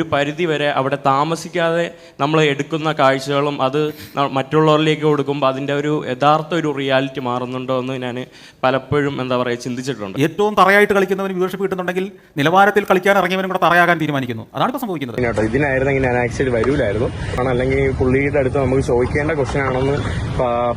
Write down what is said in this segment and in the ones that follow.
ഒരു പരിധി വരെ അവിടെ താമസിക്കാതെ നമ്മൾ എടുക്കുന്ന കാഴ്ചകളും അത് മറ്റുള്ളവരിലേക്ക് കൊടുക്കുമ്പോൾ അതിന്റെ ഒരു യഥാർത്ഥ ഒരു റിയാലിറ്റി മാറുന്നുണ്ടോ എന്ന് ഞാൻ പലപ്പോഴും എന്താ പറയുക ചിന്തിച്ചിട്ടുണ്ട്. ഏറ്റവും തറയായിട്ട് കളിക്കുന്നവന് വ്യൂവർഷിപ്പ് കിട്ടുന്നുണ്ടെങ്കിൽ നിലവാരത്തിൽ കളിക്കാൻ ഇറങ്ങിയവനും കൂടെ തറയാകാൻ തീരുമാനിക്കുന്നു. അതാണ് ഇപ്പോൾ സംഭവിക്കുന്നത്. കേട്ടോ ഇതിനായിരുന്നെങ്കിൽ ഞാൻ ആക്ച്വലി വരൂലായിരുന്നു. കാരണം അല്ലെങ്കിൽ പുള്ളിയുടെ അടുത്ത് നമുക്ക് ചോദിക്കേണ്ട ക്വസ്റ്റ്യൻ ആണെന്ന്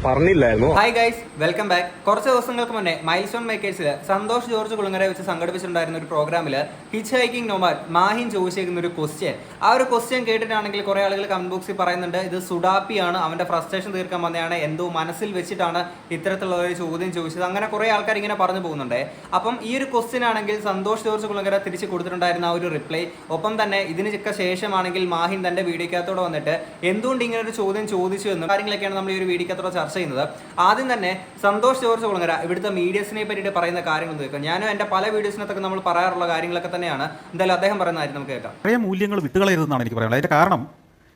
പറഞ്ഞില്ലായിരുന്നു. ഹായ് ഗൈസ് വെൽക്കം ബാക്ക് കുറച്ച് ദിവസങ്ങൾക്ക് മുന്നേ മൈൽ സ്റ്റോൺ മേക്കേഴ്സിൽ സന്തോഷ് ജോർജ് കുളങ്ങര വെച്ച് സംഘടിപ്പിച്ചിട്ടുണ്ടായിരുന്ന ഒരു പ്രോഗ്രാമിൽ ഹിച്ച് ഹൈക്കിംഗ് നോമാൻ മാഹിൻ ചോദിച്ചേക്കുന്ന ഒരു ക്വസ്റ്റ്യൻ ആ ഒരു ക്വസ്റ്റ്യൻ കേട്ടിട്ടാണെങ്കിൽ കുറേ ആളുകൾ കമന്റ് ബോക്സിൽ പറയുന്നുണ്ട് ഇത് സുഡാപ്പിയാണ് അവന്റെ ഫ്രസ്ട്രേഷൻ തീർക്കാൻ വന്നതാണ് എന്തോ മനസ്സിൽ വെച്ചിട്ടാണ് ഇത്തരത്തിലുള്ള ഒരു ചോദ്യം ചോദിച്ചത്. അങ്ങനെ കുറേ ആൾക്കാർ ഇങ്ങനെ പറഞ്ഞു പോകുന്നുണ്ട്. അപ്പം ഈ ഒരു ക്വസ്റ്റ്യൻ ആണെങ്കിൽ സന്തോഷ് ജോർജ് കുളങ്കര തിരിച്ച് കൊടുത്തിട്ടുണ്ടായിരുന്ന ആ ഒരു റിപ്ലൈ ഒപ്പം തന്നെ ഇതിനൊക്കെ ശേഷമാണെങ്കിൽ മാഹിൻ തന്റെ വീഡിയോക്കകത്തോടെ വന്നിട്ട് എന്തുകൊണ്ട് ഇങ്ങനെ ഒരു ചോദ്യം ചോദിച്ചു എന്നും കാര്യങ്ങളൊക്കെയാണ് നമ്മൾ ഈ ഒരു വീഡിയോക്കകത്തോടെ ചർച്ച ചെയ്യുന്നത്. ആദ്യം തന്നെ സന്തോഷ് ജോർജ് കുളങ്കര ഇവിടുത്തെ മീഡിയസിനെ പറ്റിയിട്ട് പറയുന്ന കാര്യങ്ങൾ കേൾക്കാം ഞാനും എന്റെ പല വീഡിയോസിനകത്തൊക്കെ നമ്മൾ പറയാറുള്ള കാര്യങ്ങളൊക്കെ തന്നെയാണ്. എന്തായാലും അദ്ദേഹം പറയുന്ന കാര്യം നമുക്ക് കേൾക്കാം. മൂല്യങ്ങൾ വിട്ടുകളയരുതെന്നാണ് എനിക്ക് പറയാനുള്ളത്. അതിന്റെ കാരണം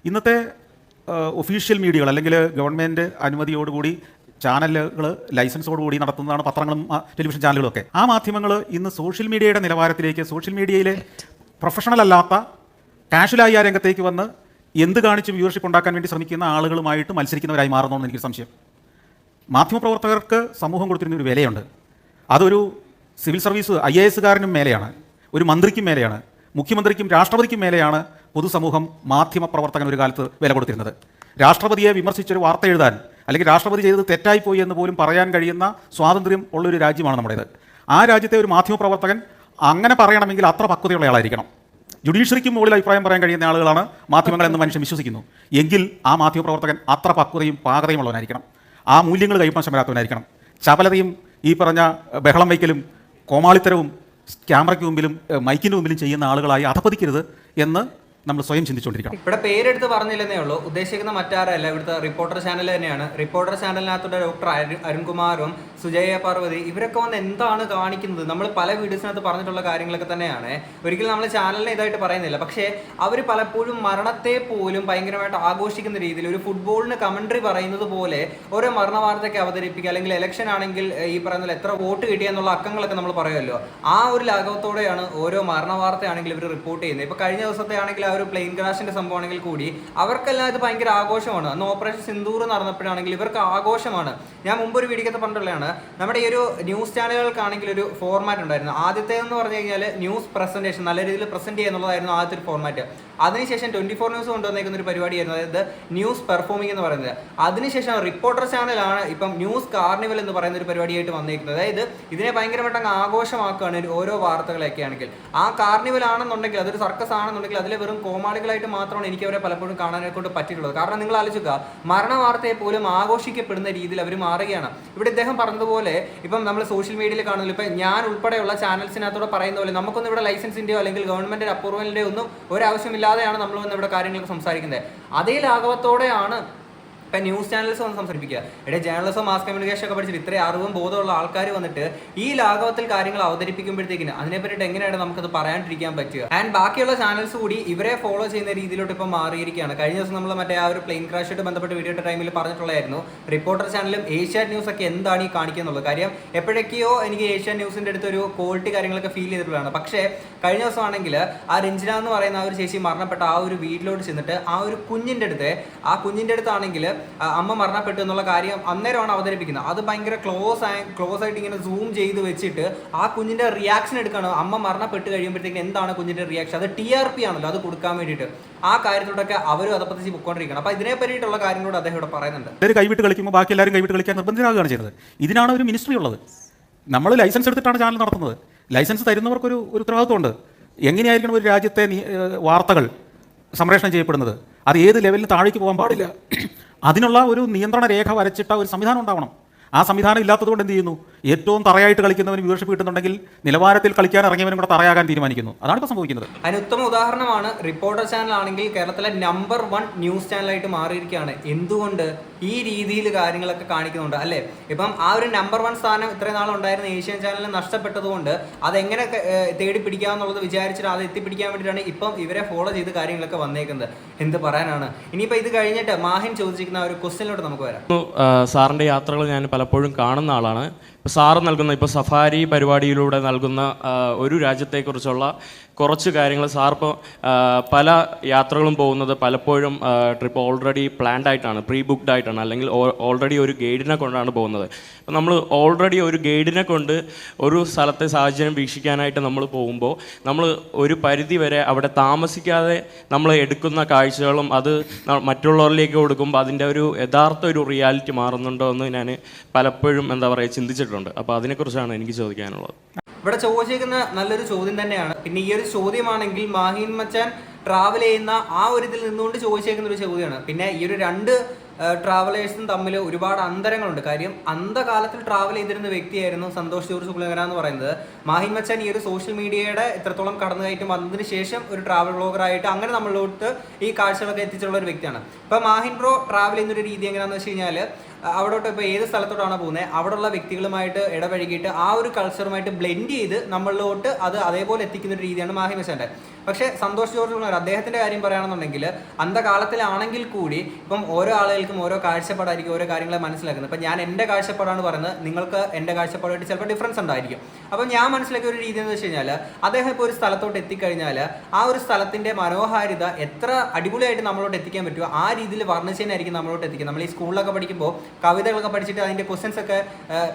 ഇന്നത്തെ ഒഫീഷ്യൽ മീഡിയകൾ അല്ലെങ്കിൽ ഗവൺമെന്റ് അനുമതിയോടുകൂടി ചാനലുകൾ ലൈസൻസോടുകൂടി നടത്തുന്നതാണ് പത്രങ്ങളും ടെലിവിഷൻ ചാനലുകളും ഒക്കെ ആ മാധ്യമങ്ങൾ ഇന്ന് സോഷ്യൽ മീഡിയയുടെ നിലവാരത്തിലേക്ക് സോഷ്യൽ മീഡിയയിലെ പ്രൊഫഷണൽ അല്ലാത്ത കാഷ്വലായി ആ രംഗത്തേക്ക് വന്ന് എന്ത് കാണിച്ച് വ്യൂവർഷിപ്പ് ഉണ്ടാക്കാൻ വേണ്ടി ശ്രമിക്കുന്ന ആളുകളുമായിട്ട് മത്സരിക്കുന്നവരായി മാറുന്നതെന്ന് എനിക്ക് സംശയം. മാധ്യമപ്രവർത്തകർക്ക് സമൂഹം കൊടുത്തിരുന്ന ഒരു വിലയുണ്ട്. അതൊരു സിവിൽ സർവീസ് ഐ എ എസുകാരനും മേലെയാണ്. ഒരു മന്ത്രിക്കും മേലെയാണ്. മുഖ്യമന്ത്രിക്കും രാഷ്ട്രപതിക്കും മേലെയാണ് പൊതുസമൂഹം മാധ്യമ പ്രവർത്തകൻ ഒരു കാലത്ത് വില കൊടുത്തിരുന്നത്. രാഷ്ട്രപതിയെ വിമർശിച്ചൊരു വാർത്ത എഴുതാൻ അല്ലെങ്കിൽ രാഷ്ട്രപതി ചെയ്തത് തെറ്റായിപ്പോയി എന്ന് പോലും പറയാൻ കഴിയുന്ന സ്വാതന്ത്ര്യം ഉള്ളൊരു രാജ്യമാണ് നമ്മുടേത്. ആ രാജ്യത്തെ ഒരു മാധ്യമപ്രവർത്തകൻ അങ്ങനെ പറയണമെങ്കിൽ അത്ര പക്വതയുള്ള ആളായിരിക്കണം ജുഡീഷ്യറിക്ക് മുകളിൽ അഭിപ്രായം പറയാൻ കഴിയുന്ന ആളുകളാണ് മാധ്യമങ്ങൾ എന്ന് മനുഷ്യൻ വിശ്വസിക്കുന്നു. എങ്കിൽ ആ മാധ്യമപ്രവർത്തകൻ അത്ര പക്വതയും പാകതയും ഉള്ളവനായിരിക്കണം ആ മൂല്യങ്ങൾ കൈപ്പാശം വരാത്തവനായിരിക്കണം ചപലതയും ഈ പറഞ്ഞ ബഹളം വയ്ക്കലും കോമാളിത്തരവും ക്യാമറയ്ക്ക് മുമ്പിലും മൈക്കിന്റെ മുമ്പിലും ചെയ്യുന്ന ആളുകളായി അധപതിക്കരുത് എന്ന് നമ്മൾ സ്വയം ചിന്തിച്ചുകൊണ്ടിരിക്കണം. ഇവിടെ പേരെടുത്ത് പറഞ്ഞില്ലെന്നേ ഉള്ളൂ. ഉദ്ദേശിക്കുന്ന മറ്റാരല്ല. ഇവിടുത്തെ റിപ്പോർട്ടർ ചാനൽ തന്നെയാണ്. റിപ്പോർട്ടർ ചാനലിനകത്തുള്ള ഡോക്ടർ അരുൺകുമാറും സുജയ പാർവതി ഇവരൊക്കെ വന്ന് എന്താണ് കാണിക്കുന്നത്? നമ്മൾ പല വീഡിയോസിനകത്ത് പറഞ്ഞിട്ടുള്ള കാര്യങ്ങളൊക്കെ തന്നെയാണ്. ഒരിക്കലും നമ്മൾ ചാനലിനെ ഇതായിട്ട് പറയുന്നില്ല. പക്ഷേ അവർ പലപ്പോഴും മരണത്തെ പോലും ഭയങ്കരമായിട്ട് ആഘോഷിക്കുന്ന രീതിയിൽ ഒരു ഫുട്ബോളിന് കമൻട്രി പറയുന്നത് പോലെ ഓരോ മരണ വാർത്തയൊക്കെ അവതരിപ്പിക്കുക അല്ലെങ്കിൽ ഇലക്ഷൻ ആണെങ്കിൽ ഈ പറയുന്ന എത്ര വോട്ട് കിട്ടിയെന്നുള്ള അക്കങ്ങളൊക്കെ നമ്മൾ പറയുമല്ലോ. ആ ഒരു ലാഘവത്തോടെയാണ് ഓരോ മരണ വാർത്തയാണെങ്കിൽ ഇവർ റിപ്പോർട്ട് ചെയ്യുന്നത്. ഇപ്പൊ കഴിഞ്ഞ ദിവസത്തെ ആണെങ്കിൽ ആ ഒരു പ്ലെയിൻ ക്രാഷിന്റെ സംഭവമാണെങ്കിൽ കൂടി അവർക്കെല്ലാം ഇത് ഭയങ്കര ആഘോഷമാണ്. അന്ന് ഓപ്പറേഷൻ സിന്ദൂർ നടന്നപ്പോഴാണെങ്കിൽ ഇവർക്ക് ആഘോഷമാണ്. ഞാൻ മുമ്പ് ഒരു വീഡിയോക്കത്ത് പറഞ്ഞിട്ടുള്ളതാണ്. നമ്മുടെ ഈ ഒരു ന്യൂസ് ചാനലുകൾക്കാണെങ്കിൽ ഒരു ഫോർമാറ്റ് ഉണ്ടായിരുന്നു. ആദ്യത്തെ എന്ന് പറഞ്ഞു കഴിഞ്ഞാൽ ന്യൂസ് പ്രസന്റേഷൻ നല്ല രീതിയിൽ പ്രസന്റ് ചെയ്യുക എന്നുള്ളതായിരുന്നു ആദ്യത്തെ ഒരു ഫോർമാറ്റ് അതിനുശേഷം ട്വന്റി ഫോർ ന്യൂസ് കൊണ്ടുവന്നേക്കുന്ന ഒരു പരിപാടിയായിരുന്നു. അതായത് ന്യൂസ് പെർഫോമിംഗ് എന്ന് പറയുന്നത്. അതിനുശേഷം റിപ്പോർട്ടർ ചാനലാണ് ഇപ്പം ന്യൂസ് കാർണിവൽ എന്ന് പറയുന്ന ഒരു പരിപാടിയായിട്ട് വന്നിരിക്കുന്നത് അതായത് ഇതിനെ ഭയങ്കരമായിട്ട് അങ്ങ് ആഘോഷമാക്കുകയാണ് ഓരോ വാർത്തകളൊക്കെ ആണെങ്കിൽ. ആ കാർണിവൽ ആണെന്നുണ്ടെങ്കിൽ അതൊരു സർക്കസ് ആണെന്നുണ്ടെങ്കിൽ അതിലെ വെറും കോമാളികളായിട്ട് മാത്രമാണ് എനിക്ക് അവരെ പലപ്പോഴും കാണാനെ കൊണ്ട് പറ്റിയിട്ടുള്ളത്. കാരണം നിങ്ങൾ ആലോചിക്കുക മരണ വാർത്തയെ പോലും ആഘോഷിക്കപ്പെടുന്ന രീതിയിൽ അവർ മാറുകയാണ്. ഇവിടെ ഇദ്ദേഹം പറഞ്ഞതുപോലെ ഇപ്പം നമ്മൾ സോഷ്യൽ മീഡിയയിൽ കാണുന്നില്ല ഇപ്പം ഞാൻ ഉൾപ്പെടെയുള്ള ചാനൽസിനകത്തോടെ പറയുന്ന പോലെ നമുക്കൊന്നും ഇവിടെ ലൈസൻസിന്റെയോ അല്ലെങ്കിൽ ഗവൺമെന്റിന്റെ അപ്രൂവലിന്റെയോ ഒന്നും ഒരാവശ്യമില്ലാതെയാണ് നമ്മൾ വന്ന് ഇവിടെ കാര്യങ്ങളൊക്കെ സംസാരിക്കുന്നത്. അതേ ലാഘവത്തോടെയാണ് ഇപ്പം ന്യൂസ് ചാനൽസ് വന്ന് സംസാരിപ്പിക്കുക. ഇവിടെ ജേർണലിസം മാസ് കമ്മ്യൂണിക്കേഷൻ ഒക്കെ പഠിച്ചിട്ട് ഇത്രയും അറിവും ബോധമുള്ള ആൾക്കാർ വന്നിട്ട് ഈ ലാഘവത്തിൽ കാര്യങ്ങൾ അവതരിപ്പിക്കുമ്പോഴത്തേക്കിന് അതിനെ പറ്റിയിട്ട് എങ്ങനെയാണ് നമുക്കത് പറയാണ്ടിരിക്കാൻ പറ്റുക? ആൻഡ് ബാക്കിയുള്ള ചാനൽസ് കൂടി ഇവരെ ഫോളോ ചെയ്യുന്ന രീതിയിലോട്ട് ഇപ്പം മാറിയിരിക്കുകയാണ്. കഴിഞ്ഞ ദിവസം നമ്മൾ മറ്റേ ആ ഒരു പ്ലെയിൻ ക്രാഷായിട്ട് ബന്ധപ്പെട്ട് വീഡിയോ ടൈമിൽ പറഞ്ഞിട്ടുള്ളതായിരുന്നു. റിപ്പോർട്ടർ ചാനലും ഏഷ്യാറ്റ് ന്യൂസ് ഒക്കെ എന്താണ് ഈ കാണിക്കുന്നുള്ളത്? കാര്യം എപ്പോഴൊക്കെയോ എനിക്ക് ഏഷ്യാറ്റ് ന്യൂസിന്റെ അടുത്ത് ഒരു ക്വാളിറ്റി കാര്യങ്ങളൊക്കെ ഫീൽ ചെയ്തിട്ടുള്ളതാണ്. പക്ഷേ കഴിഞ്ഞ ദിവസമാണെങ്കിൽ ആ രഞ്ജന എന്ന് പറയുന്ന ആ ഒരു ചേച്ചി മരണപ്പെട്ട ആ ഒരു വീട്ടിലോട്ട് ചെന്നിട്ട് ആ ഒരു കുഞ്ഞിന്റെ അടുത്ത് ആ കുഞ്ഞിന്റെ അടുത്താണെങ്കിൽ അമ്മ മരണപ്പെട്ടു എന്നുള്ള കാര്യം അന്നേരമാണ് അവതരിപ്പിക്കുന്നത്. അത് ഭയങ്കര ക്ലോസ് ആയി ക്ലോസ് ആയിട്ട് ഇങ്ങനെ സൂം ചെയ്ത് വെച്ചിട്ട് ആ കുഞ്ഞിന്റെ റിയാക്ഷൻ എടുക്കണം. അമ്മ മരണപ്പെട്ട് കഴിയുമ്പോഴത്തേക്കും എന്താണ് കുഞ്ഞിന്റെ റിയാക്ഷൻ അത് ടി ആർ പി ആണല്ലോ അത് കൊടുക്കാൻ വേണ്ടിയിട്ട്. ആ കാര്യത്തോടൊക്കെ അവരും അതപ്പത്തിച്ച് പൊക്കോണ്ടിരിക്കണം അപ്പൊ ഇതിനെ പറ്റിയിട്ടുള്ള കാര്യങ്ങളോട് അദ്ദേഹം ഇവിടെ പറയുന്നുണ്ട്. എല്ലാവരും കൈവിട്ട് കളിക്കുമ്പോൾ ബാക്കി എല്ലാവരും കൈവിട്ട് കളിക്കാൻ നിർബന്ധിതരാകുകയാണ് ചെയ്യുന്നത്. ഇതിനാണ് ഒരു മിനിസ്ട്രി ഉള്ളത്. നമ്മൾ ലൈസൻസ് എടുത്തിട്ടാണ് ചാനൽ നടത്തുന്നത്. ലൈസൻസ് തരുന്നവർക്കൊരു ഒരു ഉത്തരവാദിത്വമുണ്ട്. എങ്ങനെയായിരിക്കണം ഒരു രാജ്യത്തെ വാർത്തകൾ സംപ്രേഷണം ചെയ്യപ്പെടുന്നത്? അത് ഏത് ലെവലിൽ താഴേക്ക് പോകാൻ പാടില്ല. അതിനുള്ള ഒരു നിയന്ത്രണ രേഖ വരച്ചിട്ട ഒരു സംവിധാനം ഉണ്ടാവണം. ആ സംവിധാനം ഇല്ലാത്തതുകൊണ്ട് എന്ത് ചെയ്യുന്നു? ഏറ്റവും തറയായിട്ട് കളിക്കുന്നവന് വ്യൂവർഷിപ്പ് കിട്ടുന്നുണ്ടെങ്കിൽ നിലവാരത്തിൽ കളിക്കാൻ ഇറങ്ങിയവനും കൂടെ തറയാകാൻ തീരുമാനിക്കുന്നു. അതാണ് ഇപ്പോൾ സംഭവിക്കുന്നത്. അതിന് ഉത്തമ ഉദാഹരണമാണ് റിപ്പോർട്ടർ ചാനൽ ആണെങ്കിൽ കേരളത്തിലെ നമ്പർ വൺ ന്യൂസ് ചാനലായിട്ട് മാറിയിരിക്കുകയാണ്. എന്തുകൊണ്ട് ഈ രീതിയിൽ കാര്യങ്ങളൊക്കെ കാണിക്കുന്നുണ്ട്? അല്ലേ? ഇപ്പം ആ ഒരു നമ്പർ വൺ സ്ഥാനം ഇത്രയും നാളുണ്ടായിരുന്ന ഏഷ്യൻ ചാനലിന് നഷ്ടപ്പെട്ടതുകൊണ്ട് അതെങ്ങനെ തേടി ഏഹ് തേടി പിടിക്കാമെന്നുള്ളത് വിചാരിച്ചിട്ട് അത് എത്തിപ്പിടിക്കാൻ വേണ്ടിയിട്ടാണ് ഇപ്പം ഇവരെ ഫോളോ ചെയ്ത് കാര്യങ്ങളൊക്കെ വന്നേക്കുന്നത്. എന്ത് പറയാനാണ്? ഇനിയിപ്പോൾ ഇത് കഴിഞ്ഞിട്ട് മാഹിൻ ചോദിച്ചിരിക്കുന്ന ഒരു ക്വസ്റ്റ്യനിലോട്ട് നമുക്ക് വരാം. സാറിന്റെ യാത്രകൾ ഞാൻ പലപ്പോഴും കാണുന്ന ആളാണ്. ഇപ്പോൾ സാറ് നൽകുന്ന ഇപ്പോൾ സഫാരി പരിപാടിയിലൂടെ നൽകുന്ന ഒരു രാജ്യത്തെക്കുറിച്ചുള്ള കുറച്ച് കാര്യങ്ങൾ. സാർ ഇപ്പോൾ പല യാത്രകളും പോകുന്നത് പലപ്പോഴും ട്രിപ്പ് ഓൾറെഡി പ്ലാൻഡ് ആയിട്ടാണ് പ്രീ ബുക്ക്ഡ് ആയിട്ടാണ് അല്ലെങ്കിൽ ഓൾറെഡി ഒരു ഗൈഡിനെ കൊണ്ടാണ് പോകുന്നത്. അപ്പോൾ നമ്മൾ ഓൾറെഡി ഒരു ഗൈഡിനെ കൊണ്ട് ഒരു സ്ഥലത്തെ സാഹചര്യം വീക്ഷിക്കാനായിട്ട് നമ്മൾ പോകുമ്പോൾ നമ്മൾ ഒരു പരിധി വരെ അവിടെ താമസിക്കാതെ നമ്മൾ എടുക്കുന്ന കാഴ്ചകളും അത് മറ്റുള്ളവരിലേക്ക് കൊടുക്കുമ്പോൾ അതിന്റെ ഒരു യഥാർത്ഥ ഒരു റിയാലിറ്റി മാറുന്നുണ്ടോ എന്ന് ഞാൻ പലപ്പോഴും എന്താ പറയുക ചിന്തിച്ചിട്ടുണ്ട്. അപ്പോൾ അതിനെക്കുറിച്ചാണ് എനിക്ക് ചോദിക്കാനുള്ളത്. ഇവിടെ ചോദിച്ചേക്കുന്ന നല്ലൊരു ചോദ്യം തന്നെയാണ്. പിന്നെ ഈ ഒരു ചോദ്യമാണെങ്കിൽ മാഹിൻ മച്ചാൻ ട്രാവൽ ചെയ്യുന്ന ആ ഒരു ഇതിൽ നിന്നുകൊണ്ട് ചോദിച്ചേക്കുന്ന ഒരു ചോദ്യമാണ്. പിന്നെ ഈ ഒരു രണ്ട് ട്രാവലേഴ്സും തമ്മിൽ ഒരുപാട് അന്തരങ്ങളുണ്ട്. കാര്യം അന്ധകാലത്തിൽ ട്രാവൽ ചെയ്തിരുന്ന വ്യക്തിയായിരുന്നു സന്തോഷ് ജോർജ് കുളങ്ങര എന്ന് പറയുന്നത്. മാഹിൻ മച്ചാൻ ഈ ഒരു സോഷ്യൽ മീഡിയയുടെ കടന്നു കടന്നുകയറ്റം വന്നതിന് ശേഷം ഒരു ട്രാവൽ ബ്ലോഗറായിട്ട് അങ്ങനെ നമ്മളിലോട്ട് ഈ കാഴ്ചകളൊക്കെ എത്തിച്ചുള്ള ഒരു വ്യക്തിയാണ്. ഇപ്പൊ മാഹിൻ ബ്രോ ട്രാവൽ ചെയ്യുന്ന ഒരു രീതി എങ്ങനെയാണെന്ന് വെച്ച് കഴിഞ്ഞാൽ അവിടോട്ട് ഇപ്പോൾ ഏത് സ്ഥലത്തോട്ടാണ് പോകുന്നത് അവിടെയുള്ള വ്യക്തികളുമായിട്ട് ഇടപഴകിയിട്ട് ആ ഒരു കൾച്ചറുമായിട്ട് ബ്ലെൻഡ് ചെയ്ത് നമ്മളിലോട്ട് അത് അതേപോലെ എത്തിക്കുന്ന ഒരു രീതിയാണ് മാഹിമശാന്റെ പക്ഷേ സന്തോഷ് ജോർജ് പറഞ്ഞു അദ്ദേഹത്തിന്റെ കാര്യം പറയുകയാണെന്നുണ്ടെങ്കിൽ അന്ധകാലത്തിലാണെങ്കിൽ കൂടി ഇപ്പം ഓരോ ആളുകൾക്കും ഓരോ കാഴ്ചപ്പാടായിരിക്കും ഓരോ കാര്യങ്ങളെ മനസ്സിലാക്കുന്നത്. ഇപ്പം ഞാൻ എന്റെ കാഴ്ചപ്പാടാണ് പറയുന്നത് നിങ്ങൾക്ക് എന്റെ കാഴ്ചപ്പാടായിട്ട് ചിലപ്പോൾ ഡിഫറൻസ് ഉണ്ടായിരിക്കും. അപ്പം ഞാൻ മനസ്സിലാക്കിയ ഒരു രീതി എന്ന് വെച്ച് കഴിഞ്ഞാൽ അദ്ദേഹം ഇപ്പോൾ ഒരു സ്ഥലത്തോട്ട് എത്തിക്കഴിഞ്ഞാൽ ആ ഒരു സ്ഥലത്തിന്റെ മനോഹാരിത എത്ര അടിപൊളിയായിട്ട് നമ്മളോട് എത്തിക്കാൻ പറ്റുമോ ആ രീതിയിൽ വർണിച്ചതിനായിരിക്കും നമ്മളോട് എത്തിക്കുക. നമ്മൾ ഈ സ്കൂളിലൊക്കെ പഠിക്കുമ്പോൾ കവിതകളൊക്കെ പഠിച്ചിട്ട് അതിന്റെ ക്വസ്റ്റ്യൻസ് ഒക്കെ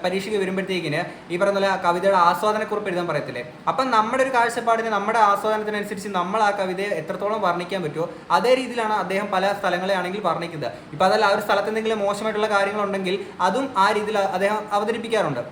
പരീക്ഷയ്ക്ക് വരുമ്പോഴത്തേക്കിന് ഈ പറഞ്ഞ പോലെ കവിതയുടെ ആസ്വാദനക്കുറിപ്പ് എഴുതാൻ പറയത്തില്ലേ? അപ്പം നമ്മുടെ ഒരു കാഴ്ചപ്പാടിന് നമ്മുടെ ആസ്വാദനത്തിനനുസരിച്ച് നമ്മൾ ആ കവിതയെ എത്രത്തോളം വർണിക്കാൻ പറ്റുമോ അതേ രീതിയിലാണ് അദ്ദേഹം പല സ്ഥലങ്ങളെ ആണെങ്കിൽ വർണിക്കുന്നത്. ഇപ്പം അതല്ല ആ ഒരു സ്ഥലത്ത് എന്തെങ്കിലും മോശമായിട്ടുള്ള കാര്യങ്ങളുണ്ടെങ്കിൽ അതും ആ രീതിയിൽ അദ്ദേഹം അവതരിപ്പിക്കാറുണ്ട്.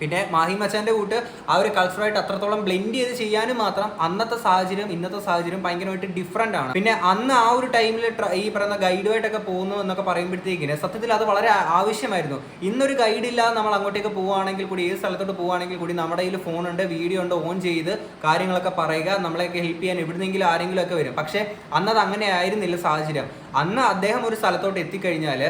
പിന്നെ മാഹി അച്ഛന്റെ കൂട്ട് ആ ഒരു കൾച്ചറായിട്ട് അത്രത്തോളം ബ്ലെൻഡ് ചെയ്ത് ചെയ്യാനും മാത്രം അന്നത്തെ സാഹചര്യം ഇന്നത്തെ സാഹചര്യം ഭയങ്കരമായിട്ട് ഡിഫറെന്റ് ആണ്. പിന്നെ അന്ന് ആ ഒരു ടൈമിൽ ഈ പറയുന്ന ഗൈഡുമായിട്ടൊക്കെ പോകുന്നു എന്നൊക്കെ പറയുമ്പോഴത്തേക്കിന് സത്യത്തിൽ അത് വളരെ ആവശ്യമായിരുന്നു. ഇന്നൊരു ഗൈഡ് ഇല്ലാതെ നമ്മൾ അങ്ങോട്ടേക്ക് പോവുകയാണെങ്കിൽ കൂടി ഏത് സ്ഥലത്തോട്ട് പോവുകയാണെങ്കിൽ കൂടി നമ്മുടെ കയ്യിൽ ഫോൺ ഉണ്ട് വീഡിയോ ഉണ്ട് ഓൺ ചെയ്ത് കാര്യങ്ങളൊക്കെ പറയുക നമ്മളെയൊക്കെ ഹെൽപ്പ് ചെയ്യാൻ എവിടുന്നെങ്കിലും ആരെങ്കിലും ഒക്കെ വരും. പക്ഷേ അന്നത് അങ്ങനെ ആയിരുന്നില്ല സാഹചര്യം. അന്ന് അദ്ദേഹം ഒരു സ്ഥലത്തോട്ട് എത്തിക്കഴിഞ്ഞാൽ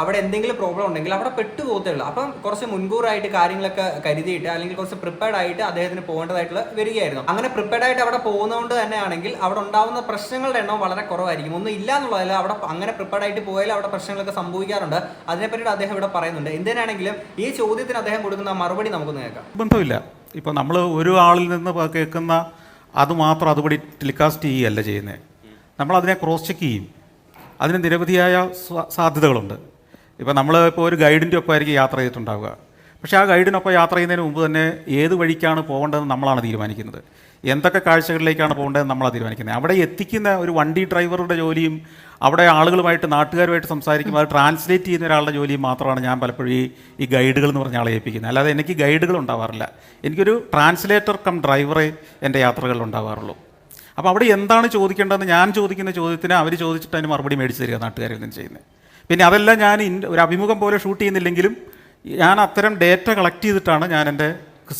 അവിടെ എന്തെങ്കിലും പ്രോബ്ലം ഉണ്ടെങ്കിൽ അവിടെ പെട്ടുപോകത്തേ ഉള്ളൂ. അപ്പം കുറച്ച് മുൻകൂറായിട്ട് കാര്യങ്ങളൊക്കെ കരുതിയിട്ട് അല്ലെങ്കിൽ കുറച്ച് പ്രിപ്പയർഡ് ആയിട്ട് അദ്ദേഹത്തിന് പോകേണ്ടതായിട്ടുള്ള വരികയായിരുന്നു. അങ്ങനെ പ്രിപ്പയർഡ് ആയിട്ട് അവിടെ പോകുന്നതുകൊണ്ട് തന്നെയാണെങ്കിൽ അവിടെ ഉണ്ടാവുന്ന പ്രശ്നങ്ങളുടെ എണ്ണം വളരെ കുറവായിരിക്കും. ഒന്നും ഇല്ല എന്നുള്ളതല്ല അവിടെ അങ്ങനെ പ്രിപ്പയർഡ് ആയിട്ട് പോയാലും അവിടെ പ്രശ്നങ്ങളൊക്കെ സംഭവിക്കാറുണ്ട്. അതിനെപ്പറ്റിയിട്ട് അദ്ദേഹം ഇവിടെ പറയുന്നുണ്ട്. എന്തിനാണെങ്കിലും ഈ ചോദ്യത്തിന് അദ്ദേഹം കൊടുക്കുന്ന മറുപടി നമുക്കൊന്ന് കേൾക്കാം. ബന്ധമില്ല. ഇപ്പോൾ നമ്മൾ ഒരു ആളിൽ നിന്ന് കേൾക്കുന്ന അത് മാത്രം അതുപടി ടെലികാസ്റ്റ് ചെയ്യുകയല്ല ചെയ്യുന്നത് നമ്മളതിനെ ക്രോസ് ചെക്ക് ചെയ്യും. അതിന് നിരവധിയായ സാധ്യതകളുണ്ട്. ഇപ്പോൾ നമ്മൾ ഇപ്പോൾ ഒരു ഗൈഡിന്റെ ഒപ്പമായിരിക്കും യാത്ര ചെയ്തിട്ടുണ്ടാവുക. പക്ഷേ ആ ഗൈഡിനൊപ്പം യാത്ര ചെയ്യുന്നതിന് മുമ്പ് തന്നെ ഏത് വഴിക്കാണ് പോകേണ്ടതെന്ന് നമ്മളാണ് തീരുമാനിക്കുന്നത്. എന്തൊക്കെ കാഴ്ചകളിലേക്കാണ് പോകേണ്ടതെന്ന് നമ്മളാണ് തീരുമാനിക്കുന്നത്. അവിടെ എത്തിക്കുന്ന ഒരു വണ്ടി ഡ്രൈവറുടെ ജോലിയും അവിടെ ആളുകളുമായിട്ട് നാട്ടുകാരുമായിട്ട് സംസാരിക്കുമ്പോൾ അത് ട്രാൻസ്ലേറ്റ് ചെയ്യുന്ന ഒരാളുടെ ജോലിയും മാത്രമാണ് ഞാൻ പലപ്പോഴും ഈ ഗൈഡുകൾ എന്ന് പറഞ്ഞ ആളെ ഏൽപ്പിക്കുന്നത്. അല്ലാതെ എനിക്ക് ഗൈഡുകൾ ഉണ്ടാവാറില്ല. എനിക്കൊരു ട്രാൻസ്ലേറ്റർ കം ഡ്രൈവറെ എന്റെ യാത്രകളിൽ ഉണ്ടാവാറുള്ളൂ. അപ്പോൾ അവിടെ എന്താണ് ചോദിക്കേണ്ടതെന്ന് ഞാൻ ചോദിക്കുന്ന ചോദ്യത്തിന് അവർ ചോദിച്ചിട്ട് അതിന് മറുപടി മേടിച്ച് തരിക നാട്ടുകാരിൽ നിന്ന് ചെയ്യുന്നത് പിന്നെ അതെല്ലാം ഞാൻ ഒരു അഭിമുഖം പോലെ ഷൂട്ട് ചെയ്യുന്നില്ലെങ്കിലും ഞാൻ അത്തരം ഡേറ്റ കളക്ട് ചെയ്തിട്ടാണ് ഞാൻ എന്റെ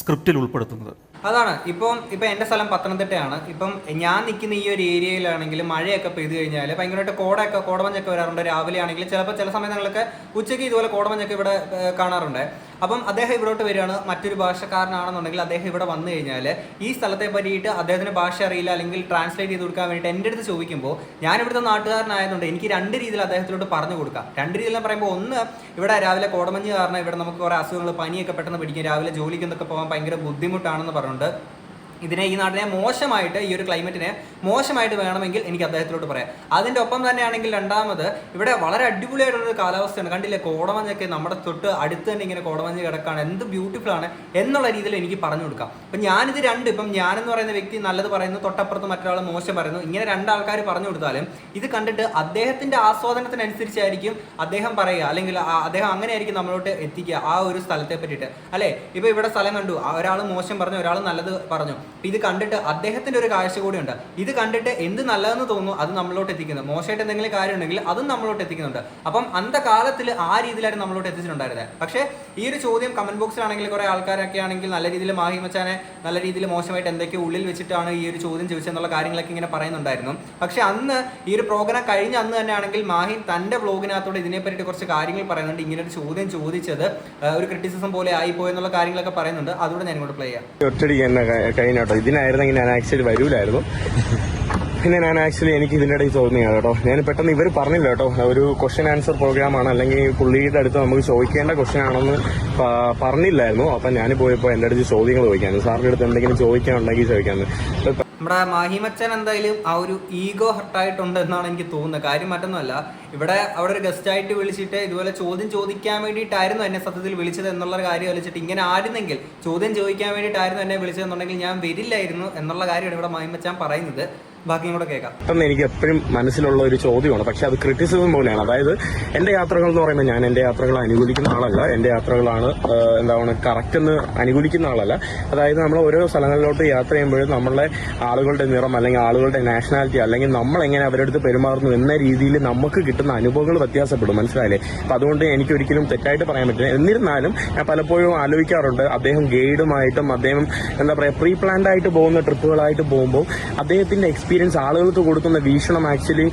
സ്ക്രിപ്റ്റിൽ ഉൾപ്പെടുത്തുന്നത്. അതാണ്. ഇപ്പം ഇപ്പം എന്റെ സ്ഥലം പത്തനംതിട്ടയാണ്. ഇപ്പം ഞാൻ നിൽക്കുന്ന ഈ ഒരു ഏരിയയിലാണെങ്കിൽ മഴയൊക്കെ പെയ്തു കഴിഞ്ഞാൽ ഭയങ്കരമായിട്ട് കോടയൊക്കെ കോടമഞ്ഞൊക്കെ വരാറുണ്ട്. രാവിലെ ആണെങ്കിൽ ചിലപ്പോൾ ചില സമയങ്ങളിലൊക്കെ ഉച്ചയ്ക്ക് ഇതുപോലെ കോടമഞ്ഞൊക്കെ ഇവിടെ കാണാറുണ്ട്. അപ്പം അദ്ദേഹം ഇവിടോട്ട് വരികയാണ്. മറ്റൊരു ഭാഷക്കാരനാണെന്നുണ്ടെങ്കിൽ അദ്ദേഹം ഇവിടെ വന്നു കഴിഞ്ഞാൽ ഈ സ്ഥലത്തെ പറ്റിയിട്ട് അദ്ദേഹത്തിന് ഭാഷ അറിയില്ല അല്ലെങ്കിൽ ട്രാൻസ്ലേറ്റ് ചെയ്ത് കൊടുക്കാൻ വേണ്ടിയിട്ട് എന്റെ അടുത്ത് ചോദിക്കുമ്പോൾ ഞാൻ ഇവിടുത്തെ നാട്ടുകാരനായതുകൊണ്ട് എനിക്ക് രണ്ട് രീതിയിൽ അദ്ദേഹത്തിലോട്ട് പറഞ്ഞു കൊടുക്കാം. രണ്ട് രീതിയിൽ പറയുമ്പോൾ ഒന്ന് ഇവിടെ രാവിലെ കോടമഞ്ഞ് കാരണം ഇവിടെ നമുക്ക് കുറേ അസുഖങ്ങൾ പനിയൊക്കെ പെട്ടെന്ന് പിടിക്കും. രാവിലെ ജോലിക്കൊന്നൊക്കെ പോകാൻ ഭയങ്കര ബുദ്ധിമുട്ടാണെന്ന് പറഞ്ഞുകൊണ്ട് ഇതിനെ ഈ നാടിനെ മോശമായിട്ട് ഈ ഒരു ക്ലൈമറ്റിനെ മോശമായിട്ട് വേണമെങ്കിൽ എനിക്ക് അദ്ദേഹത്തിലോട്ട് പറയാം. അതിന്റെ ഒപ്പം തന്നെയാണെങ്കിൽ രണ്ടാമത് ഇവിടെ വളരെ അടിപൊളിയായിട്ടുള്ളൊരു കാലാവസ്ഥയാണ്. കണ്ടില്ലേ? കോടമഞ്ഞൊക്കെ നമ്മുടെ തൊട്ട് അടുത്ത് തന്നെ ഇങ്ങനെ കോടമഞ്ഞ് കിടക്കാണ്. എന്ത് ബ്യൂട്ടിഫുൾ ആണ് എന്നുള്ള രീതിയിൽ എനിക്ക് പറഞ്ഞു കൊടുക്കാം. അപ്പം ഞാനിത് രണ്ട് ഇപ്പം ഞാനെന്ന് പറയുന്ന വ്യക്തി നല്ലത് പറയുന്നു തൊട്ടപ്പുറത്ത് മറ്റൊരാൾ മോശം പറയുന്നു ഇങ്ങനെ രണ്ടാൾക്കാർ പറഞ്ഞു കൊടുത്താലും ഇത് കണ്ടിട്ട് അദ്ദേഹത്തിന്റെ ആസ്വാദനത്തിനനുസരിച്ചായിരിക്കും അദ്ദേഹം പറയുക. അല്ലെങ്കിൽ അദ്ദേഹം അങ്ങനെയായിരിക്കും നമ്മളോട്ട് എത്തിക്കുക ആ ഒരു സ്ഥലത്തെ പറ്റിയിട്ട് അല്ലേ? ഇപ്പം ഇവിടെ സ്ഥലം കണ്ടു. ഒരാൾ മോശം പറഞ്ഞു ഒരാൾ നല്ലത് പറഞ്ഞു. ഇത് കണ്ടിട്ട് അദ്ദേഹത്തിന്റെ ഒരു കാഴ്ച കൂടിയുണ്ട്. ഇത് കണ്ടിട്ട് എന്ത് നല്ലതെന്ന് തോന്നുന്നു അത് നമ്മളോട്ട് എത്തിക്കുന്നു. മോശമായിട്ട് എന്തെങ്കിലും കാര്യം ഉണ്ടെങ്കിൽ അതും നമ്മളോട്ട് എത്തിക്കുന്നുണ്ട്. അപ്പം അന്ധകാലത്തിൽ ആ രീതിയിലായിരുന്നു നമ്മളോട്ട് എത്തിച്ചിട്ടുണ്ടായിരുന്നത് പക്ഷേ ഈ ഒരു ചോദ്യം കമന്റ് ബോക്സിലാണെങ്കിൽ കുറേ ആൾക്കാരൊക്കെ ആണെങ്കിൽ നല്ല രീതിയിൽ മാഹി മച്ചാനെ നല്ല രീതിയിൽ മോശമായിട്ട് എന്തൊക്കെ ഉള്ളിൽ വെച്ചിട്ടാണ് ഈ ഒരു ചോദ്യം ചോദിച്ചെന്നുള്ള കാര്യങ്ങളൊക്കെ ഇങ്ങനെ പറയുന്നുണ്ടായിരുന്നു. പക്ഷേ അന്ന് ഈ ഒരു പ്രോഗ്രാം കഴിഞ്ഞ അന്ന് തന്നെ ആണെങ്കിൽ മാഹി തന്റെ ഇതിനെ പറ്റിയിട്ട് കുറച്ച് കാര്യങ്ങൾ പറയുന്നുണ്ട്. ഇങ്ങനെ ഒരു ചോദ്യം ചോദിച്ചത് ഒരു ക്രിറ്റിസിസം പോലെ ആയിപ്പോയെന്നുള്ള കാര്യങ്ങളൊക്കെ പറയുന്നുണ്ട്. അതുകൂടെ ഞാൻ ഇങ്ങോട്ട് പ്ലേ ചെയ്യാം. ഒറ്റടിക്ക് കേട്ടോ ഇതിനായിരുന്നെങ്കിൽ ഞാൻ ആക്ച്വലി വരൂലായിരുന്നു. പിന്നെ ഞാൻ ആക്ച്വലി എനിക്ക് ഇതിന്റെ ഇടയിൽ തോന്നിയാണ് കേട്ടോ. ഞാൻ പെട്ടെന്ന് ഇവർ പറഞ്ഞില്ല കേട്ടോ. ഒരു ക്വസ്റ്റ്യൻ ആൻസർ പ്രോഗ്രാം ആണ്. അല്ലെങ്കിൽ പുള്ളിയുടെ അടുത്ത് നമുക്ക് ചോദിക്കേണ്ട ക്വസ്റ്റ്യൻ ആണെന്ന് പറഞ്ഞില്ലായിരുന്നു. അപ്പം ഞാൻ പോയപ്പോൾ എന്റെ അടുത്ത് ചോദ്യങ്ങൾ ചോദിക്കാമെന്ന് സാറിന്റെ അടുത്ത് എന്തെങ്കിലും ചോദിക്കാനുണ്ടെങ്കിൽ ചോദിക്കാമെന്ന് നമ്മുടെ മാഹിമച്ചൻ എന്തായാലും ആ ഒരു ഈഗോ ഹർട്ടായിട്ടുണ്ട് എന്നാണ് എനിക്ക് തോന്നുന്നത്. കാര്യം മറ്റൊന്നുമല്ല ഇവിടെ അവിടെ ഒരു ഗസ്റ്റ് ആയിട്ട് വിളിച്ചിട്ട് ഇതുപോലെ ചോദ്യം ചോദിക്കാൻ വേണ്ടിയിട്ടായിരുന്നു എന്നെ സത്യത്തിൽ വിളിച്ചത് എന്നുള്ള കാര്യം വലിച്ചിട്ട് ഇങ്ങനെ ആയിരുന്നെങ്കിൽ ചോദ്യം ചോദിക്കാൻ വേണ്ടിയിട്ടായിരുന്നു എന്നെ വിളിച്ചതെന്നുണ്ടെങ്കിൽ ഞാൻ വരില്ലായിരുന്നു എന്നുള്ള കാര്യമാണ് ഇവിടെ മാഹിമച്ചാൻ പറയുന്നത്. ബാക്കിയും കൂടെ കേൾക്കാം. പെട്ടെന്ന് എനിക്ക് എപ്പോഴും മനസ്സിലുള്ള ഒരു ചോദ്യമാണ്. പക്ഷെ അത് ക്രിറ്റിസിസം പോലെയാണ്. അതായത് എന്റെ യാത്രകൾ എന്ന് പറയുമ്പോൾ ഞാൻ എന്റെ യാത്രകൾ അനുകൂലിക്കുന്ന ആളല്ല. എന്റെ യാത്രകളാണ് എന്താണ് കറക്റ്റ് എന്ന് അനുകൂലിക്കുന്ന ആളല്ല. അതായത് നമ്മൾ ഓരോ സ്ഥലങ്ങളിലോട്ട് യാത്ര ചെയ്യുമ്പോഴും നമ്മളെ ആളുകളുടെ നിറം അല്ലെങ്കിൽ ആളുകളുടെ നാഷണാലിറ്റി അല്ലെങ്കിൽ നമ്മൾ എങ്ങനെ അവരുടെ അടുത്ത് പെരുമാറുന്നു എന്ന രീതിയിൽ നമുക്ക് കിട്ടുന്ന അനുഭവങ്ങൾ വ്യത്യാസപ്പെടും. മനസ്സിലായില്ലേ? അപ്പൊ അതുകൊണ്ട് എനിക്ക് ഒരിക്കലും തെറ്റായിട്ട് പറയാൻ പറ്റില്ല. എന്നിരുന്നാലും ഞാൻ പലപ്പോഴും ആലോചിക്കാറുണ്ട്. അദ്ദേഹം ഗൈഡുമായിട്ടും അദ്ദേഹം എന്താ പറയാ പ്രീ പ്ലാൻഡ് ആയിട്ട് പോകുന്ന ട്രിപ്പുകളായിട്ട് പോകുമ്പോൾ അദ്ദേഹത്തിന്റെ എക്സ്പീരിയൻസ് ആളുകൾക്ക് കൊടുക്കുന്ന വീക്ഷണം ആക്ച്വലി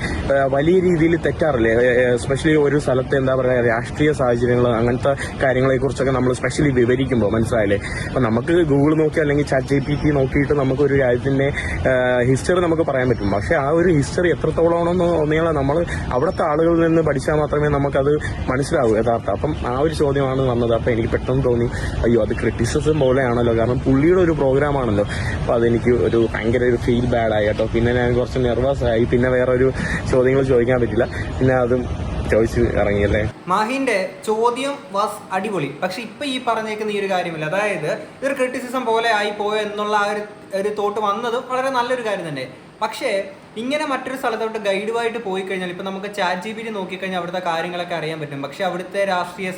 വലിയ രീതിയിൽ തെറ്റാറില്ലേ? എസ്പെഷ്യലി ഒരു സ്ഥലത്തെ എന്താ പറയുക രാഷ്ട്രീയ സാഹചര്യങ്ങൾ അങ്ങനത്തെ കാര്യങ്ങളെ കുറിച്ചൊക്കെ നമ്മൾ സ്പെഷ്യലി വിവരിക്കുമ്പോൾ മനസ്സിലായില്ലേ? അപ്പൊ നമുക്ക് ഗൂഗിൾ നോക്കി അല്ലെങ്കിൽ ചാറ്റ് ജി പി ടി നോക്കിയിട്ട് നമുക്ക് ഒരു രാജ്യത്തിന്റെ ഹിസ്റ്ററി നമുക്ക് പറയാൻ പറ്റും. പക്ഷെ ആ ഒരു ഹിസ്റ്ററി എത്രത്തോളമാണെന്ന് തോന്നിയാൽ നമ്മൾ അവിടുത്തെ ആളുകളിൽ നിന്ന് പഠിച്ചാൽ മാത്രമേ നമുക്കത് മനസ്സിലാവൂ യഥാർത്ഥം. അപ്പം ആ ഒരു ചോദ്യമാണ് വന്നത്. അപ്പം എനിക്ക് പെട്ടെന്ന് തോന്നി അയ്യോ അത് ക്രിറ്റിസിസം പോലെയാണല്ലോ. കാരണം പുള്ളിയുടെ ഒരു പ്രോഗ്രാം ആണല്ലോ. അപ്പൊ അതെനിക്ക് ഒരു ഭയങ്കര ഒരു ഫീൽ ബാഡായി കേട്ടോ. പിന്നെ ഞാൻ കുറച്ച് നെർവസ് ആയി. പിന്നെ വേറെ ഒരു ചോദ്യങ്ങൾ ചോദിക്കാൻ പറ്റില്ല. പിന്നെ അതും ചോദിച്ച് ഇറങ്ങിയല്ലേ? മാഹിന്റെ ചോദ്യം വാസ് അടിപൊളി. പക്ഷെ ഇപ്പൊ ഈ പറഞ്ഞേക്കുന്ന ഈ ഒരു കാര്യമില്ല. അതായത് ഇതൊരു ക്രിറ്റിസിസം പോലെ ആയി പോയോ എന്നുള്ള ആ ഒരു തോട്ട് വന്നത് വളരെ നല്ലൊരു കാര്യം തന്നെ. പക്ഷേ ഇങ്ങനെ മറ്റൊരു സ്ഥലത്തോട്ട് ഗൈഡുമായിട്ട് പോയി കഴിഞ്ഞാൽ ഇപ്പൊ നമുക്ക് ചാറ്റ് ജി ബി ടി നോക്കിക്കഴിഞ്ഞാൽ അവിടുത്തെ കാര്യങ്ങളൊക്കെ അറിയാൻ പറ്റും. പക്ഷെ അവിടുത്തെ രാഷ്ട്രീയ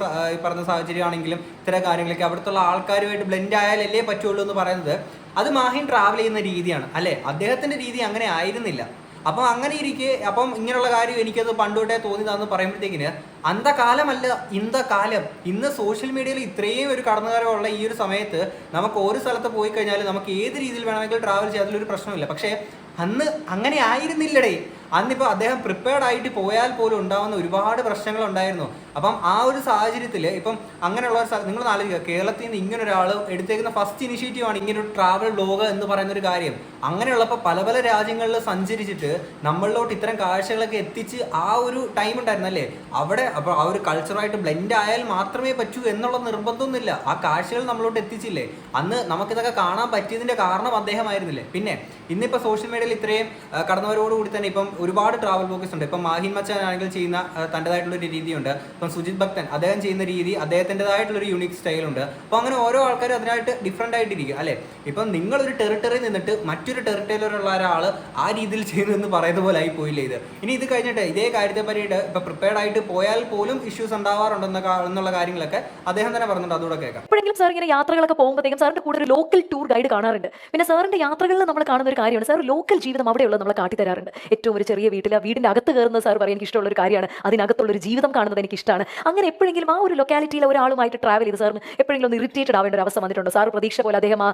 പറഞ്ഞ സാഹചര്യമാണെങ്കിലും ഇത്തരം കാര്യങ്ങളൊക്കെ അവിടുത്തെ ആൾക്കാരുമായിട്ട് ബ്ലെൻഡ് ആയാലല്ലേ പറ്റുള്ളൂ എന്ന് പറയുന്നത് അത് മാഹിൻ ട്രാവൽ ചെയ്യുന്ന രീതിയാണ്. അല്ലേ? അദ്ദേഹത്തിന്റെ രീതി അങ്ങനെ ആയിരുന്നില്ല. അപ്പം അങ്ങനെ ഇരിക്കെ അപ്പം ഇങ്ങനെയുള്ള കാര്യം എനിക്കത് പണ്ടോട്ടേ തോന്നിയതാന്ന് പറയുമ്പോഴത്തേക്കിന് അന്ത കാലമല്ല ഇന്ത കാലം ഇന്ന് സോഷ്യൽ മീഡിയയിൽ ഇത്രയും ഒരു കടന്നുകാരമുള്ള ഈ ഒരു സമയത്ത് നമുക്ക് ഒരു സ്ഥലത്ത് പോയി കഴിഞ്ഞാൽ നമുക്ക് ഏത് രീതിയിൽ വേണമെങ്കിലും ട്രാവൽ ചെയ്യാൻ അതിലൊരു പ്രശ്നമില്ല പക്ഷേ അന്ന് അങ്ങനെ ആയിരുന്നില്ലടേ. അന്നിപ്പോൾ അദ്ദേഹം പ്രിപ്പയർഡ് ആയിട്ട് പോയാൽ പോലും ഉണ്ടാവുന്ന ഒരുപാട് പ്രശ്നങ്ങൾ ഉണ്ടായിരുന്നു അപ്പം ആ ഒരു സാഹചര്യത്തിൽ ഇപ്പം അങ്ങനെയുള്ള ഒരു നിങ്ങൾ ആലോചിക്കുക. കേരളത്തിൽ നിന്ന് ഇങ്ങനെ ഒരാൾ എടുത്തേക്കുന്ന ഫസ്റ്റ് ഇനിഷ്യേറ്റീവ് ആണ് ഇങ്ങനെ ഒരു ട്രാവൽ ബ്ലോഗ് എന്ന് പറയുന്ന ഒരു കാര്യം. അങ്ങനെയുള്ളപ്പോൾ പല പല രാജ്യങ്ങളിൽ സഞ്ചരിച്ചിട്ട് നമ്മളിലോട്ട് ഇത്തരം കാഴ്ചകളൊക്കെ എത്തിച്ച് ആ ഒരു ടൈം ഉണ്ടായിരുന്നല്ലേ? അവിടെ അപ്പോൾ ആ ഒരു കൾച്ചറായിട്ട് ബ്ലെൻഡ് ആയാൽ മാത്രമേ പറ്റൂ എന്നുള്ള നിർബന്ധമൊന്നുമില്ല. ആ കാഴ്ചകൾ നമ്മളോട്ട് എത്തിച്ചില്ലേ? അന്ന് നമുക്കിതൊക്കെ കാണാൻ പറ്റിയതിന്റെ കാരണം അദ്ദേഹമായിരുന്നില്ലേ? പിന്നെ ഇന്നിപ്പോൾ സോഷ്യൽ മീഡിയയിൽ ഇത്രയും കടന്നവരോടുകൂടി തന്നെ ഇപ്പം ഒരുപാട് ട്രാവൽ ബ്ലോഗേഴ്സ് ഉണ്ട്. ഇപ്പം മാഹിൻ മച്ചാൻ ആണെങ്കിൽ ചെയ്യുന്ന തന്റെതായിട്ടുള്ളൊരു രീതിയുണ്ട്. ഇപ്പം സുജിത് ഭക്തൻ അദ്ദേഹം ചെയ്യുന്ന രീതി അദ്ദേഹത്തിന്റെതായിട്ടുള്ള ഒരു യുണീക് സ്റ്റൈലുണ്ട് അപ്പോൾ അങ്ങനെ ഓരോ ആൾക്കാരും അതിനായിട്ട് ഡിഫറെന്റ് ആയിട്ടിരിക്കും അല്ലേ? ഇപ്പം നിങ്ങളൊരു ടെറിട്ടറി നിന്നിട്ട് മറ്റൊരു ടെറിട്ടറിയിലുള്ള ഒരാൾ ആ രീതിയിൽ ചെയ്യുന്നു എന്ന് പറയുന്ന പോലെ ആയി പോയില്ലേ ഇത്? ഇനി ഇത് കഴിഞ്ഞിട്ട് ഇതേ കാര്യത്തെ പറ്റിയിട്ട് ഇപ്പം പ്രിപ്പയർഡ് ആയിട്ട് പോയാൽ പോലും ഇഷ്യൂസ് ഉണ്ടാവാറുണ്ടെന്ന എന്നുള്ള കാര്യങ്ങളൊക്കെ അദ്ദേഹം തന്നെ പറഞ്ഞിട്ടുണ്ട്. അതുകൂടെ കേൾക്കാം. എപ്പോഴെങ്കിലും സാർ ഇങ്ങനെ യാത്രകളൊക്കെ പോകുമ്പോഴത്തേക്കും സാറിന്റെ കൂടെ ഒരു ലോക്കൽ ടൂർ ഗൈഡ് കാണാറുണ്ട്. പിന്നെ സാറിന്റെ യാത്രകളിൽ നമ്മൾ കാണുന്ന ഒരു കാര്യമാണ് സാർ ലോക്കൽ ജീവിതം അവിടെയുള്ളത് നമ്മൾ കാട്ടിത്തരാറുണ്ട്. ഏറ്റവും ഒരു ചെറിയ വീട്ടിൽ ആ വീടിന്റെ അകത്ത് കയറുന്ന സാർ പറയാൻ എനിക്ക് ഇഷ്ടമുള്ള ഒരു കാര്യമാണ്. അതിനകത്തുള്ള ഒരു ജീവിതം കാണുന്നത് എനിക്ക് ഇഷ്ടമാണ്. അങ്ങനെ എപ്പോഴെങ്കിലും ആ ഒരു ലൊക്കാലിറ്റിയിലെ ഒരാളുമായിട്ട് ട്രാവൽ ചെയ്ത് സാറിന് എപ്പോഴെങ്കിലും ഒന്ന് ഇറിറ്റേറ്റഡ് ആവേണ്ട ഒരു അവസ്ഥ വന്നിട്ടുണ്ടോ? സാർ പ്രതീക്ഷ പോലെ അദ്ദേഹം ആ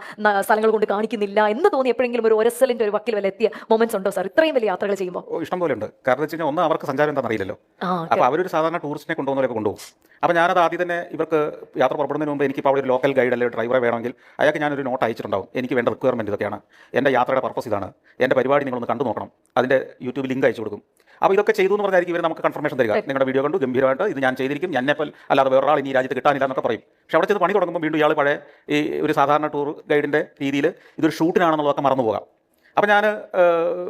സ്ഥലങ്ങൾ കൊണ്ട് കാണിക്കുന്നില്ല എന്ന് തോന്നി എപ്പോഴെങ്കിലും ഒരു ഒരസലിന്റെ ഒരു വക്കിൽ വല്ല എത്തിയ മൊമെന്റ്സ് ഉണ്ടോ സാർ ഇത്രയും വലിയ യാത്രകൾ ചെയ്യുമ്പോൾ ഇഷ്ടം പോലെ ഉണ്ട്. കാരണം വെച്ച് കഴിഞ്ഞാൽ ഒന്ന് അവർക്ക് സഞ്ചാരം എന്താണെന്ന് അറിയില്ലല്ലോ. അപ്പോൾ അവരൊരു സാധാരണ ടൂറിസ്റ്റിനെ കൊണ്ടുപോകുന്നവരൊക്കെ കൊണ്ടുപോകും. അപ്പോൾ ഞാനത് ആദ്യം തന്നെ ഇവർക്ക് യാത്ര പുറപ്പെടുന്നതിന് മുമ്പ് എനിക്ക് ഇപ്പോൾ അവിടെ ഒരു ലോക്കൽ ഗൈഡ് അല്ലെങ്കിൽ ഡ്രൈവറെ വേണമെങ്കിൽ അയാൾക്ക് ഞാനൊരു നോട്ട് അയച്ചിട്ടുണ്ടാവും. എനിക്ക് വേണ്ട റിക്വയർമെന്റ് ഇതൊക്കെയാണ്. എന്റെ യാത്രയുടെ പർപ്പസ് ഇതാണ്. എന്റെ പരിപാടി നിങ്ങളൊന്ന് കണ്ടു നോക്കണം അതിന്റെ യൂട്യൂബ് ലിങ്ക് അയച്ചു കൊടുക്കും. അപ്പോൾ ഇതൊക്കെ ചെയ്തു എന്ന് പറഞ്ഞായിരിക്കും ഇവർ നമുക്ക് കൺഫർമേഷൻ തരിക. നിങ്ങളുടെ വീഡിയോ കണ്ടു ഗംഭീരമായിട്ട് ഇത് ഞാൻ ചെയ്തിരിക്കും. എന്നെപ്പോൾ അല്ലാതെ വേറൊരാൾ ഇനി ഈ രാജ്യത്ത് കിട്ടാനില്ല എന്നൊക്കെ പറയും. പക്ഷെ അവിടെ ചെന്ന് പണി തുടങ്ങുമ്പോൾ വീണ്ടും ഇയാൾ പഴയ ഈ ഒരു സാധാരണ ടൂർ ഗൈഡിന്റെ രീതിയിൽ ഇതൊരു ഷൂട്ടിനാണെന്നുള്ളതൊക്കെ മറന്നു പോകാം അപ്പോൾ ഞാൻ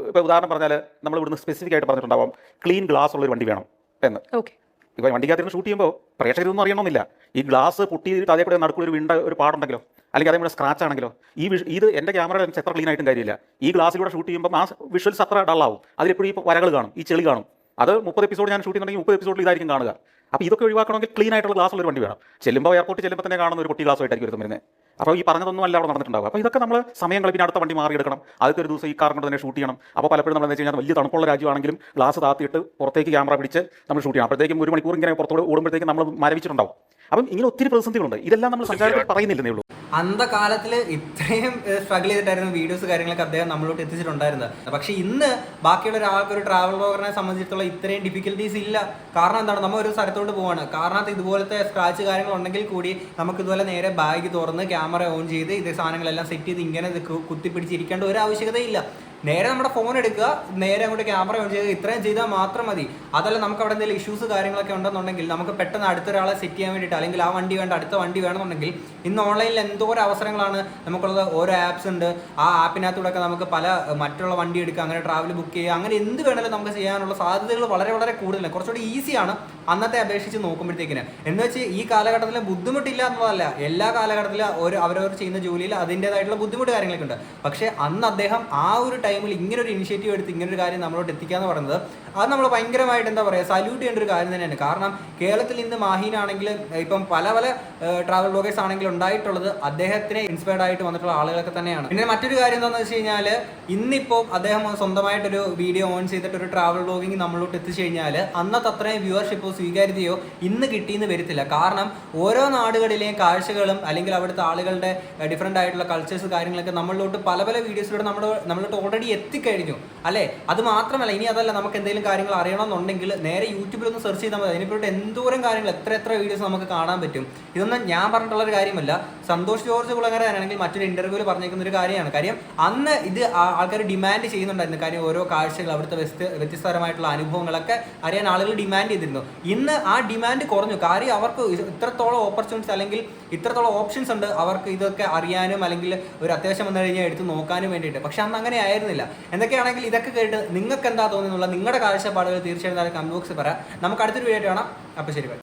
ഇപ്പോൾ ഉദാഹരണം പറഞ്ഞാൽ നമ്മൾ ഇവിടുന്ന് സ്പെസിഫിക് ആയിട്ട് പറഞ്ഞിട്ടുണ്ടാവാം ക്ലീൻ ഗ്ലാസ് ഉള്ളൊരു വണ്ടി വേണം എന്ന്. ഓക്കെ ഇപ്പോൾ വണ്ടിക്കകത്ത് ഷൂട്ട് ചെയ്യുമ്പോൾ പ്രേക്ഷകരൊന്നും അറിയണമെന്നില്ല. ഈ ഗ്ലാസ് പൊട്ടിയിട്ട് അതേ കൂടെ നടുക്കൂടെ ഒരു വിണ്ട ഒരു പാടുണ്ടെങ്കിലോ? അല്ലെങ്കിൽ അതേപോലെ സ്ക്രാച്ച് ആണെങ്കിലോ ഈ ഇത് എന്റെ ക്യാമറ ലെൻസ് എത്ര ക്ലീൻ ആയിട്ടും കാര്യമില്ല. ഈ ഗ്ലാസ്സിലൂടെ ഷൂട്ട് ചെയ്യുമ്പോൾ ആ വിഷ്വൽസ് അത്ര ഡള്ളാവും അതിലെപ്പോഴും ഈ വരകൾ കാണും ഈ ചെളി കാണും. അത് മുപ്പത് എപ്പിസോഡ് ഞാൻ ഷൂട്ട് ചെയ്യുന്നുണ്ടെങ്കിൽ മുപ്പത് എപ്പിസോഡിൽ ഇതായിരിക്കും കാണുക. അപ്പോൾ ഇതൊക്കെ ഒഴിവാക്കണമെങ്കിൽ ക്ലീൻ ആയിട്ടുള്ള ഗ്ലാസ്സുള്ള ഒരു വണ്ടി വേണം. ചെല്ലുമ്പോൾ എയർപോർട്ടിൽ ചെല്ലുമ്പോൾ തന്നെ കാണുന്ന ഒരു കുട്ടി ഗ്ലാസ് ആയിട്ടായിരിക്കും വരുന്നത് അപ്പോൾ ഈ പറഞ്ഞതൊന്നും അല്ല അവിടെ നടന്നിട്ടുണ്ടാവുക. അപ്പോൾ ഇതൊക്കെ നമ്മൾ സമയം കളി പിന്നെ അടുത്ത വണ്ടി മാറിയെടുക്കണം ആദ്യത്തെ ഒരു ദിവസം ഈ കാർ കൊണ്ട് തന്നെ ഷൂട്ട് ചെയ്യണം. അപ്പോൾ പലപ്പോഴും നമ്മൾ എന്താ കഴിഞ്ഞാൽ വലിയ തണുപ്പുള്ള രാജ്യമാണെങ്കിലും ഗ്ലാസ് താത്തിയിട്ട് പുറത്തേക്ക് ക്യാമറ പിടിച്ച് നമ്മൾ ഷൂട്ട് ചെയ്യണം. അപ്പോഴത്തേക്കും ഒരു മണിക്കൂർ ഇങ്ങനെ പുറത്തോട് ഓടുമ്പോഴത്തേക്കും നമ്മൾ മരവിച്ചിട്ടുണ്ടാവും. അപ്പം ഇങ്ങനെ ഒത്തിരി പ്രതിസന്ധികളുണ്ട്. ഇതെല്ലാം നമ്മൾ സഞ്ചാരത്തിൽ പറയുന്നില്ലെന്നേ ഉള്ളൂ. അന്ധകാലത്തിൽ ഇത്രയും സ്ട്രഗിൾ ചെയ്തിട്ടായിരുന്നു വീഡിയോസ് കാര്യങ്ങളൊക്കെ അദ്ദേഹം നമ്മളോട്ട് എത്തിച്ചിട്ടുണ്ടായിരുന്നത്. പക്ഷെ ഇന്ന് ബാക്കിയുള്ള ഒരാൾക്ക് ഒരു ട്രാവൽ ബ്ലോഗറിനെ സംബന്ധിച്ചിടത്തോളം ഇത്രയും ഡിഫിക്കൽറ്റീസ് ഇല്ല. കാരണം എന്താണ്? നമ്മൾ ഒരു സ്ഥലത്തോട്ട് പോവാണ്. കാരണം ഇതുപോലത്തെ സ്ക്രാച്ച് കാര്യങ്ങൾ ഉണ്ടെങ്കിൽ കൂടി നമുക്ക് ഇതുപോലെ നേരെ ബാഗ് തുറന്ന് ക്യാമറ ഓൺ ചെയ്ത് ഇത് സാധനങ്ങളെല്ലാം സെറ്റ് ചെയ്ത് ഇങ്ങനെ കുത്തിപ്പിടിച്ചിരിക്കേണ്ട ഒരു ആവശ്യകതയില്ല. നേരെ നമ്മുടെ ഫോൺ എടുക്കുക നേരെ അങ്ങോട്ട് ക്യാമറ ഓൺ ചെയ്യുക ഇത്രയും ചെയ്താൽ മാത്രം മതി. അതല്ല നമുക്ക് അവിടെ എന്തെങ്കിലും ഇഷ്യൂസ് കാര്യങ്ങളൊക്കെ ഉണ്ടെന്നുണ്ടെങ്കിൽ നമുക്ക് പെട്ടെന്ന് അടുത്ത അടുത്തൊരാളെ സെറ്റ് ചെയ്യാൻ വേണ്ടിയിട്ട് അല്ലെങ്കിൽ ആ വണ്ടി വേണ്ട അടുത്ത വണ്ടി വേണമെന്നുണ്ടെങ്കിൽ ഇന്ന് ഓൺലൈനിൽ എന്തോരം അവസരങ്ങളാണ് നമുക്കുള്ളത്. ഓരോ ആപ്സ് ഉണ്ട്. ആ ആപ്പിനകത്തൂടെ ഒക്കെ നമുക്ക് പല മറ്റുള്ള വണ്ടി എടുക്കുക അങ്ങനെ ട്രാവൽ ബുക്ക് ചെയ്യുക അങ്ങനെ എന്ത് വേണമെങ്കിലും നമുക്ക് ചെയ്യാനുള്ള സാധ്യതകൾ വളരെ വളരെ കൂടുതലാണ്. കുറച്ചുകൂടി ഈസിയാണ് അന്നത്തെ അപേക്ഷിച്ച് നോക്കുമ്പോഴത്തേക്കിന്. എന്ന് വെച്ച് ഈ കാലഘട്ടത്തിൽ ബുദ്ധിമുട്ടില്ല എന്നുള്ളതല്ല. എല്ലാ കാലഘട്ടത്തിലും ഒരു അവരവർ ചെയ്യുന്ന ജോലിയിൽ അതിന്റെതായിട്ടുള്ള ബുദ്ധിമുട്ട് കാര്യങ്ങളൊക്കെ ഉണ്ട്. പക്ഷേ അന്ന് അദ്ദേഹം ആ ഒരു ടൈമിൽ ഇങ്ങനെ ഒരു ഇനിഷ്യേറ്റീവ് എടുത്ത് ഇങ്ങനെ ഒരു കാര്യം നമ്മളോട് എത്തിക്കുക എന്ന് പറയുന്നത് അത് നമ്മൾ ഭയങ്കരമായിട്ട് എന്താ പറയുക സല്യൂട്ട് ചെയ്യേണ്ട ഒരു കാര്യം തന്നെയാണ്. കാരണം കേരളത്തിൽ ഇന്ന് മാഹീനാണെങ്കിൽ ഇപ്പം പല പല ട്രാവൽ ബ്ലോഗേഴ്സ് ആണെങ്കിൽ ഉണ്ടായിട്ടുള്ളത് അദ്ദേഹത്തിനെ ഇൻസ്പയർഡ് ആയിട്ട് വന്നിട്ടുള്ള ആളുകളൊക്കെ തന്നെയാണ്. പിന്നെ മറ്റൊരു കാര്യം എന്താണെന്ന് വെച്ച് കഴിഞ്ഞാൽ ഇന്നിപ്പോൾ അദ്ദേഹം സ്വന്തമായിട്ടൊരു വീഡിയോ ഓൺ ചെയ്തിട്ട് ഒരു ട്രാവൽ ബ്ലോഗിങ് നമ്മളോട്ട് എത്തിച്ചു കഴിഞ്ഞാൽ അന്നത്തെ അത്രയും വ്യൂവർഷിപ്പോ സ്വീകാര്യതയോ ഇന്ന് കിട്ടിയെന്ന് വരത്തില്ല കാരണം ഓരോ നാടുകളിലെയും കാഴ്ചകളും അല്ലെങ്കിൽ അവിടുത്തെ ആളുകളുടെ ഡിഫറെന്റ് ആയിട്ടുള്ള കൾച്ചേഴ്സ് കാര്യങ്ങളൊക്കെ നമ്മളിലോട്ട് പല പല വീഡിയോസിലൂടെ നമ്മുടെ നമ്മളിലോട്ട് ഓൾറെഡി എത്തിക്കഴിഞ്ഞു. അല്ലേ? അത് മാത്രമല്ല ഇനി അതല്ല നമുക്ക് എന്തെങ്കിലും കാര്യങ്ങൾ അറിയണമെന്നുണ്ടെങ്കിൽ നേരെ യൂട്യൂബിൽ ഒന്ന് സെർച്ച് ചെയ്താൽ മതി. അതിനെപ്പറ്റി എന്തോരം കാര്യങ്ങൾ എത്ര എത്ര വീഡിയോസ് നമുക്ക് കാണാൻ പറ്റും. ഇതൊന്നും ഞാൻ പറഞ്ഞിട്ടുള്ള ഒരു കാര്യമല്ല. സന്തോഷ് ജോർജ് കുളങ്ങരയാണെങ്കിൽ മറ്റൊരു ഇന്റർവ്യൂവിൽ പറഞ്ഞേക്കുന്ന ഒരു കാര്യമാണ്. കാര്യം അന്ന് ഇത് ആൾക്കാർ ഡിമാൻഡ് ചെയ്യുന്നുണ്ടായിരുന്നു. കാര്യം ഓരോ കാഴ്ചകൾ അവിടുത്തെ വ്യത്യസ്ത വ്യത്യസ്തപരമായിട്ടുള്ള അനുഭവങ്ങളൊക്കെ അറിയാൻ ആളുകൾ ഡിമാൻഡ് ചെയ്തിരുന്നു. ഇന്ന് ആ ഡിമാൻഡ് കുറഞ്ഞു. കാര്യം അവർക്ക് ഇത്രത്തോളം ഓപ്പർച്യൂണിറ്റീസ് അല്ലെങ്കിൽ ഇത്രത്തോളം ഓപ്ഷൻസ് ഉണ്ട് അവർക്ക് ഇതൊക്കെ അറിയാനും അല്ലെങ്കിൽ ഒരു അത്യാവശ്യം വന്നു കഴിഞ്ഞാൽ എടുത്ത് നോക്കാനും വേണ്ടിയിട്ട്. പക്ഷെ അന്ന് അങ്ങനെ ആയിരുന്നില്ല. എന്തൊക്കെയാണെങ്കിൽ ഇതൊക്കെ കേട്ട് നിങ്ങൾക്ക് എന്താ തോന്നുന്നുള്ള നിങ്ങളുടെ കാഴ്ചപ്പാടുകൾ തീർച്ചയായും കമന്റ് ബോക്സിൽ പറയാം. നമുക്ക് അടുത്തൊരു വീഡിയോ കാണാം. അപ്പോൾ ശരി